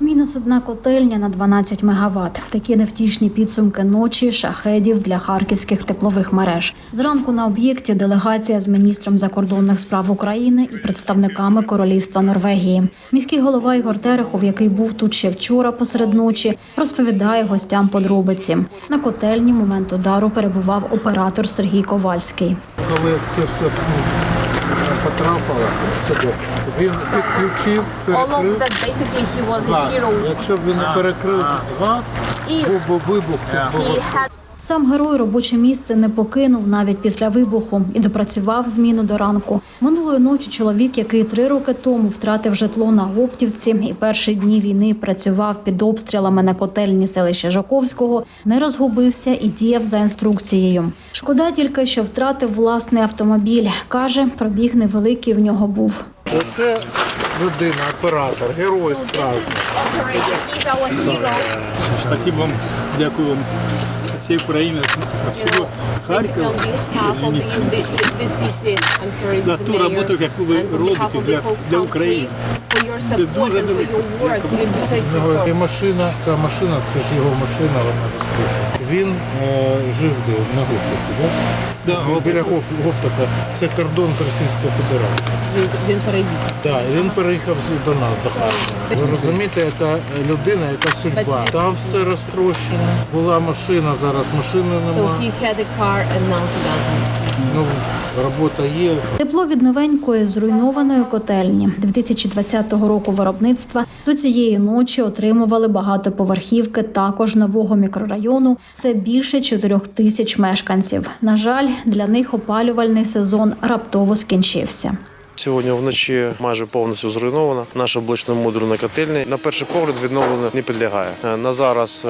Мінус одна котельня на 12 мегаватт. Такі невтішні підсумки ночі шахедів для харківських теплових мереж. Зранку на об'єкті делегація з міністром закордонних справ України і представниками королівства Норвегії. Міський голова Ігор Терехов, який був тут ще вчора посеред ночі, розповідає гостям подробиці. На котельні момент удару перебував оператор Сергій Ковальський. коли це все потрапило сюди, він відключив, перекрив газ. Якщо б він не перекрив газ, був би вибух, had Сам герой робоче місце не покинув навіть після вибуху і допрацював зміну до ранку. Минулої ночі чоловік, який три роки тому втратив житло на Оптівці і перші дні війни працював під обстрілами на котельні селища Жаковського, не розгубився і діяв за інструкцією. Шкода тільки, що втратив власний автомобіль. каже, пробіг невеликий в нього був. Оце людина, оператор, герой справжній. Спасибо вам, дякую вам the city, I'm sorry, За ту роботу, яку ви робите для- для України. For your support and for your work. You do thank you for і машина, ця машина, це ж його машина, вона розтрушена. Він е, жив де на Гоптаті, да? Да, Ну, біля Гоп- Гоптата. Це кордон з Російською Федерацією. він, він переїхав. Да, і він переїхав з- до нас, до Харкова. Ви розумієте, це людина, це судьба. Там все розтрощено. Була машина, зараз машини So нема. he had a car and now he doesn't. Ну, робота є. Тепло від новенької зруйнованої котельні 2020 року виробництва до цієї ночі отримували багатоповерхівки також нового мікрорайону. Це більше 4 тисяч мешканців. На жаль, для них опалювальний сезон раптово скінчився. Сьогодні вночі майже повністю зруйнована наша блочно-модульна котельня. На перший погляд відновлення не підлягає. Е, На зараз е,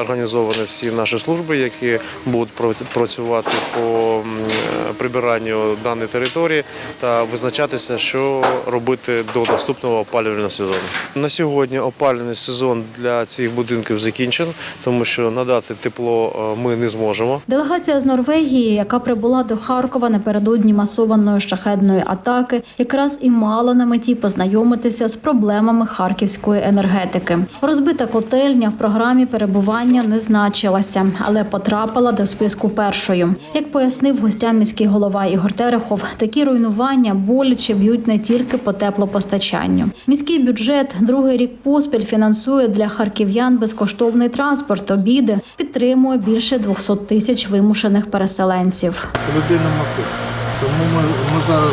організовані всі наші служби, які будуть пра- працювати по е, прибиранню даної території та визначатися, що робити до наступного опалювального сезону. На сьогодні опалювальний сезон для цих будинків закінчен, тому що надати тепло ми не зможемо. Делегація з Норвегії, яка прибула до Харкова напередодні масованої шахедної атаки, якраз і мала на меті познайомитися з проблемами харківської енергетики. Розбита котельня в програмі перебування не значилася, але потрапила до списку першою. Як пояснив гостям міський голова Ігор Терехов, такі руйнування боляче б'ють не тільки по теплопостачанню. Міський бюджет другий рік поспіль фінансує для харків'ян безкоштовний транспорт, обіди, підтримує більше 200 тисяч вимушених переселенців. Людина коштів. Тому ми, ми зараз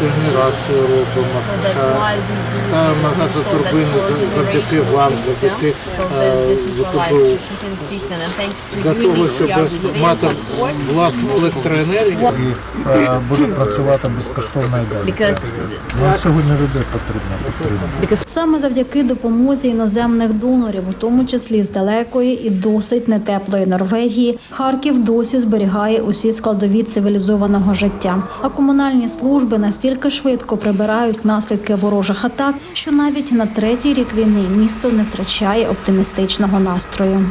генерацію робимо. Е, Ставимо газотурбини за- завдяки вам, завдяки е, Для того, щоб мати власну електроенергію і е, буде працювати безкоштовно і далі. Нам сьогодні людей потрібно підтримати. Саме завдяки допомозі іноземних донорів, у тому числі з далекої і досить нетеплої Норвегії, Харків досі зберігає усі складові цивілізованого життя. А комунальні служби настільки швидко прибирають наслідки ворожих атак, що навіть на третій рік війни місто не втрачає оптимістичного настрою.